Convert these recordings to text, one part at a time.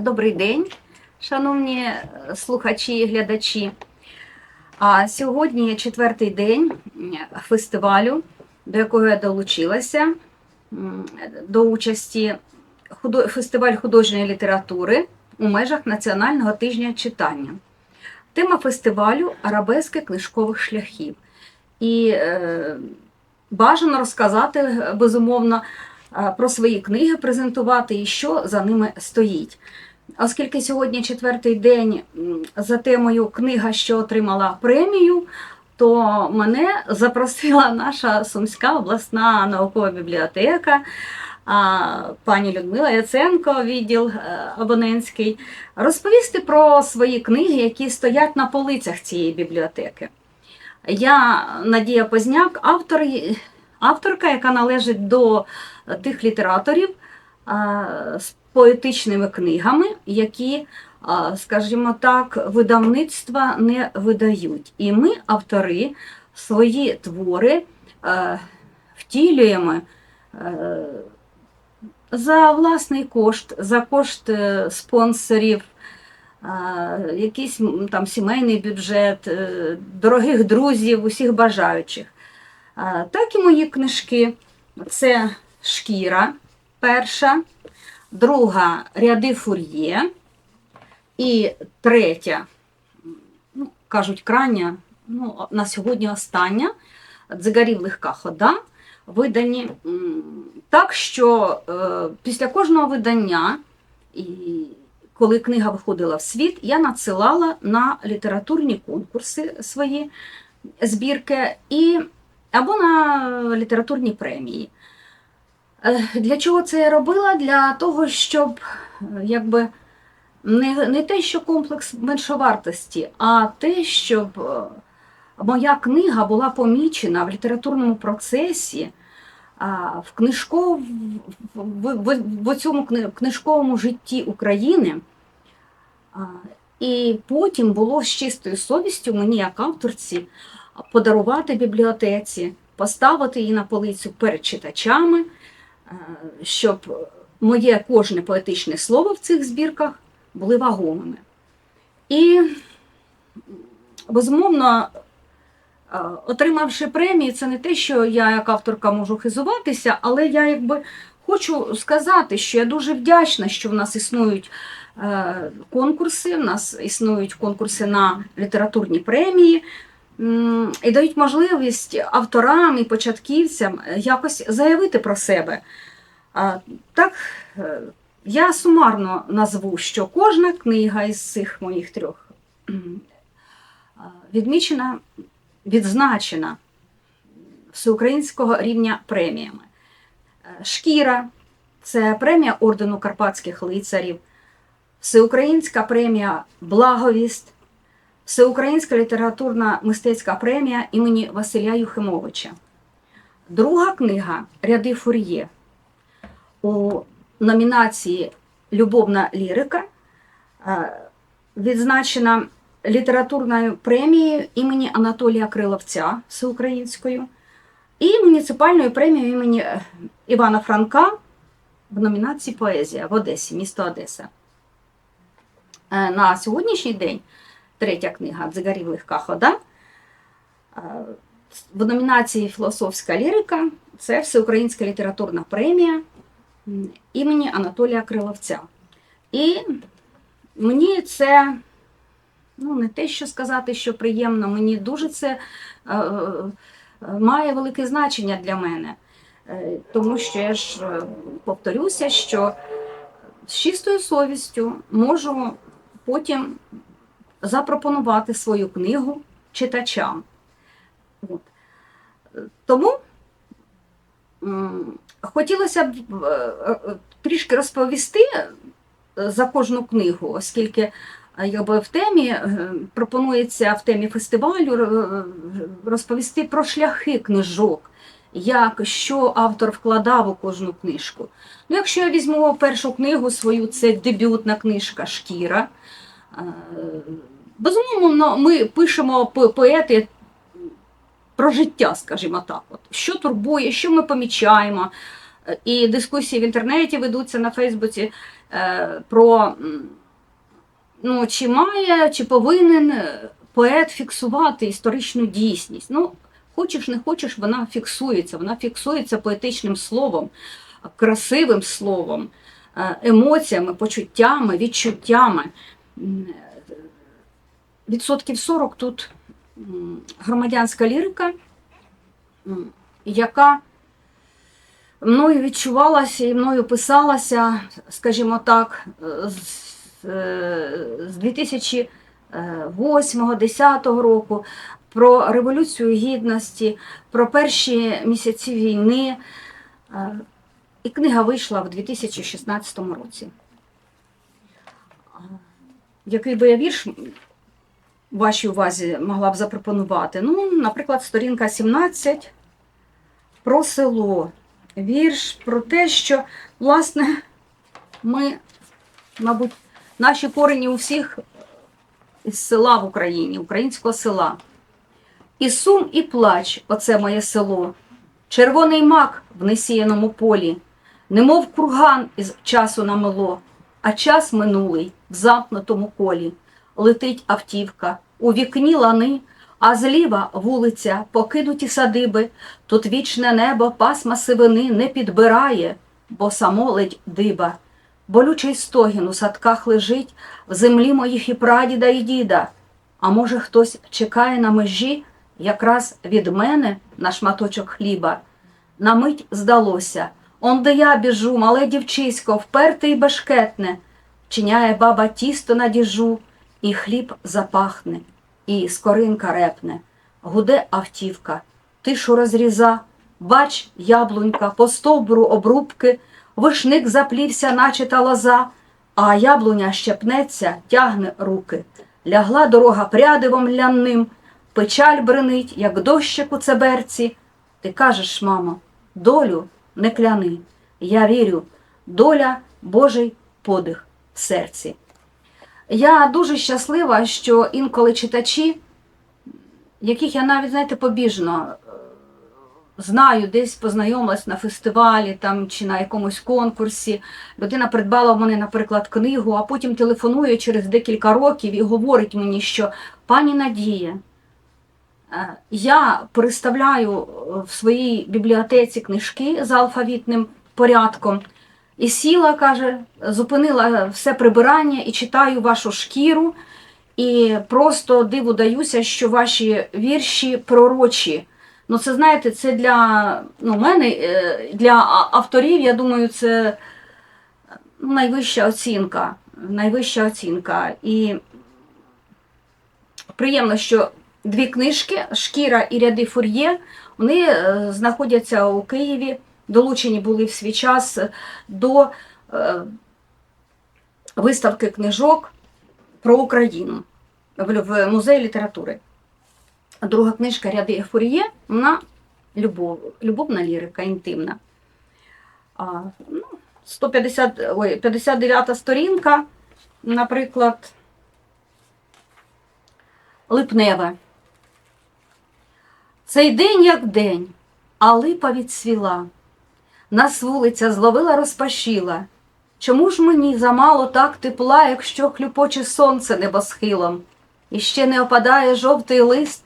Добрий день, шановні е, слухачі і глядачі. А сьогодні четвертий день фестивалю, до якого я долучилася до участі фестиваль художньої літератури у межах Національного тижня читання. Тема фестивалю арабески книжкових шляхів. І е, бажано розказати безумовно про свої книги, презентувати і що за ними стоїть. Оскільки сьогодні четвертий день за темою книга, що отримала премію, то мене запросила наша Сумська обласна наукова бібліотека, а, пані Людмила Яценко, відділ е, абонентський, розповісти про свої книги, які стоять на полицях цієї бібліотеки. Я Надія Позняк, автор, авторка, яка належить до тих літераторів з поетичними книгами, які, скажімо так, видавництва не видають. І ми, автори, свої твори е, втілюємо е, за власний кошт, за кошт е, спонсорів, е, якийсь там сімейний бюджет, е, дорогих друзів, усіх бажаючих. Е, Так і мої книжки. Це шкіра перша, друга ряди фур'є, і третя, ну, кажуть, крайня, ну, на сьогодні остання, дзигарів легка хода, видані так, що е, після кожного видання, і коли книга виходила в світ, я надсилала на літературні конкурси свої збірки і, або на літературні премії. Е, Для чого це я робила? Для того, щоб якби не, не те, що комплекс меншовартості, а те, щоб е, моя книга була помічена в літературному процесі, в, книжков, в, в, в цьому книжковому житті України. І потім було з чистою совістю мені, як авторці, подарувати бібліотеці, поставити її на полицю перед читачами, щоб моє кожне поетичне слово в цих збірках були вагомими. І, безумовно, е, отримавши премії, це не те, що я як авторка можу хизуватися, але я якби хочу сказати, що я дуже вдячна, що в нас існують е, конкурси, в нас існують конкурси на літературні премії. І дають можливість авторам і початківцям якось заявити про себе. Так, е, я сумарно назву, що кожна книга із цих моїх трьох відмічена, відзначена всеукраїнського рівня преміями. Е, Шкіра це премія ордену Карпатських лицарів, Всеукраїнська премія Благовість, Всеукраїнська літературна мистецька премія імені Василя Юхимовича. Друга книга Ряди Фур'є у номінації Любовна лірика е, відзначена літературною премією імені Анатолія Криловця всеукраїнською і муніципальною премією імені е, Івана Франка в номінації Поезія в Одесі, місто Одеса. Е, На сьогоднішній день третя книга Дзигарів хода. е, В номінації Філософська лірика це Всеукраїнська літературна премія імені Анатолія Криловця. І мені це ну, не те, що сказати, що приємно, мені дуже це е, е, має велике значення для мене. Е, Тому що я ж е, повторюся, що з чистою совістю можу потім запропонувати свою книгу читачам. От. Тому хотілося б е, е, трішки розповісти е, за кожну книгу, оскільки якби в темі пропонується в темі фестивалю розповісти про шляхи книжок, як що автор вкладав у кожну книжку. Ну, якщо я візьму першу книгу свою, це дебютна книжка Шкіра. Е, Безумовно, ми пишемо поети про життя, скажімо так. От, що турбує, що ми помічаємо. І дискусії в інтернеті ведуться на Фейсбуці. е, про ну, чи має, чи повинен е, поет фіксувати історичну дійсність. Ну, хочеш, не хочеш, вона фіксується. Вона фіксується поетичним словом, красивим словом, емоціями, почуттями, відчуттями. Е, Відсотків 40 тут громадянська лірика, яка мною відчувалася і мною писалася, скажімо так, е, з, е, 2008-2010 року про Революцію Гідності, про перші місяці війни. Е, І книга вийшла в 2016 році. Який би я вірш вашій увазі могла б запропонувати? Ну, наприклад, сторінка 17 про село. Вірш про те, що, власне, ми, мабуть, наші корені у всіх із села в Україні, українського села. І сум, і плач оце моє село, червоний мак в несіяному полі, немов курган із часу намело, а час минулий в замкнутому колі. Летить автівка, у вікні лани, а зліва вулиця, покинуті садиби, тут вічне небо пасма сивини не підбирає, бо само ледь диба. Болючий стогін у садках лежить в землі моїх і прадіда, і діда. А може, хтось чекає на межі, якраз від мене на шматочок хліба. На мить здалося, он де я біжу, мале дівчисько, вперте й бешкетне, чиняє баба тісто на діжу, і хліб запахне, і скоринка репне, гуде автівка, тишу розріза, бач, яблунька, по стовбуру обрубки, вишник заплівся, наче та лоза, а яблуня щепнеться, тягне руки. Лягла дорога прядивом лянним, печаль бренить, як дощик у цеберці. Ти кажеш, мамо, долю не кляни. Я вірю, доля Божий подих в серці. Я дуже щаслива, що інколи читачі, яких я навіть, знаєте, побіжно е, знаю, десь познайомилась на фестивалі там, чи на якомусь конкурсі. Людина придбала в мене, наприклад, книгу, а потім телефонує через декілька років і говорить мені, що пані Надія, я переставляю в своїй бібліотеці книжки за алфавітним порядком. І сіла, каже, зупинила все прибирання і читаю вашу шкіру. І просто диву даюся, що ваші вірші пророчі. Ну, це знаєте, це для ну, мене, е, для авторів, я думаю, це ну, найвища оцінка. Найвища оцінка. І приємно, що дві книжки Шкіра і ряди фур'є, вони е, знаходяться у Києві, долучені були в свій час до е, виставки книжок про Україну в, музеї літератури. Друга книжка Ряди Фур'є, вона любов, любовна лірика, інтимна. Ну, 150, ой, 59 сторінка, наприклад, Липневе. Цей день як день, а липа відсвіла. Нас вулиця зловила, розпашіла. Чому ж мені замало так тепла, якщо хлюпоче сонце небосхилом? І ще не опадає жовтий лист,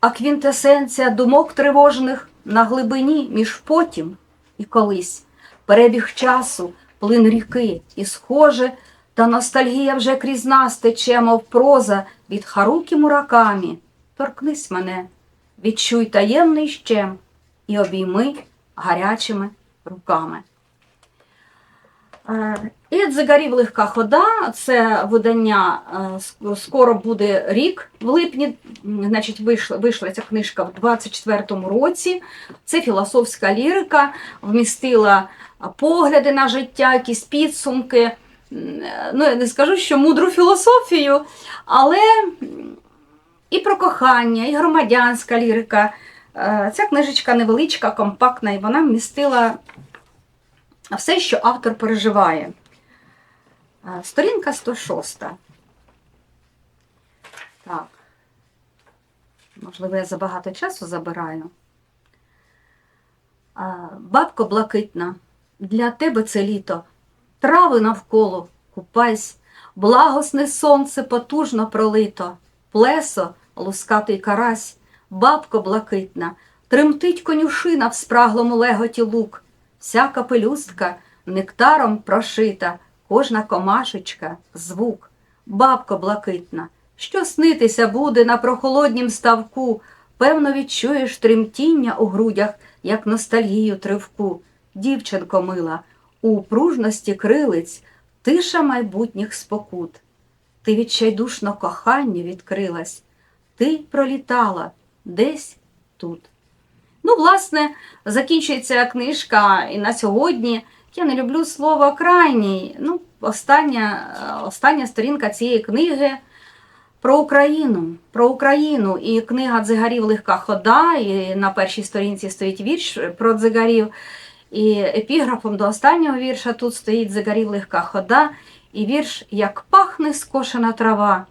а квінтесенція думок тривожних на глибині між потім і колись. Перебіг часу, плин ріки, і схоже, та ностальгія вже крізь нас тече, мов проза від Харукі Муракамі. Торкнись мене, відчуй таємний щем і обійми гарячими руками. Е, І «Дзигарів легка хода, це видання е, скоро буде рік в липні. Значить, вийшла, вийшла ця книжка в 24-му році. Це філософська лірика, вмістила погляди на життя, якісь підсумки. Е, Ну, я не скажу, що мудру філософію, але і про кохання, і громадянська лірика. Е, Ця книжечка невеличка, компактна, і вона вмістила все, що автор переживає. Е, Сторінка 106. Так. Можливо, я забагато часу забираю. Е, Бабко блакитна, для тебе це літо. трави навколо, купайсь, благосне сонце потужно пролито, плесо, лускатий карась, бабко блакитна, тремтить конюшина в спраглому леготі лук, вся капелюстка нектаром прошита, кожна комашечка звук, бабко блакитна, що снитися буде на прохолоднім ставку, певно, відчуєш тремтіння у грудях, як ностальгію тривку. Дівчинко мила, у пружності крилиць тиша майбутніх спокут. Ти відчайдушно коханню відкрилась, ти пролітала десь тут. Ну, власне, закінчується книжка і на сьогодні. Я не люблю слово крайній. Ну, остання, е, остання сторінка цієї книги про Україну. Про Україну. І книга Дзигарів легка хода, і на першій сторінці стоїть вірш про дзигарів. І епіграфом до останнього вірша тут стоїть Дзигарів легка хода, і вірш Як пахне скошена трава,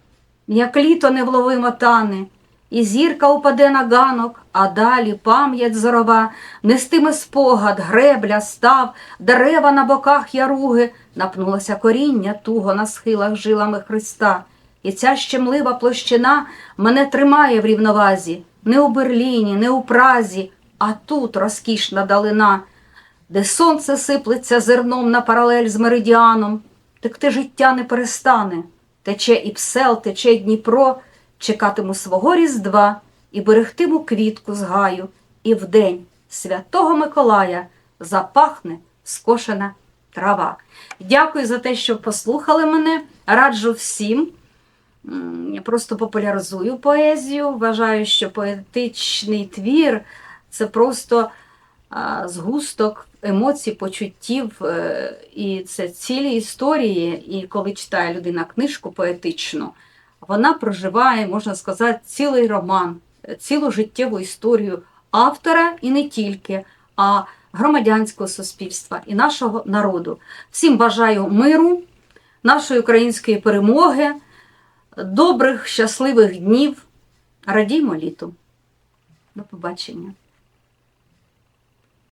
як літо невловимо тане, і зірка упаде на ганок, а далі пам'ять зорова, нестиме спогад, гребля, став, дерева на боках яруги, напнулося коріння туго на схилах жилами Христа. І ця щемлива площина мене тримає в рівновазі, не у Берліні, не у Празі, а тут розкішна далина, де сонце сиплеться зерном на паралель з меридіаном, текти життя не перестане. Тече і псел, тече й Дніпро, чекатиму свого різдва і берегтиму квітку з гаю, і вдень святого Миколая запахне скошена трава. Дякую за те, що послухали мене. Раджу всім. Я просто популяризую поезію. Вважаю, що поетичний твір це просто згусток емоцій, почуттів, е, і це цілі історії. І коли читає людина книжку поетичну, вона проживає, можна сказати, цілий роман, цілу життєву історію автора і не тільки, а громадянського суспільства і нашого народу. Всім бажаю миру, нашої української перемоги, добрих, щасливих днів. Радіймо літу. До побачення.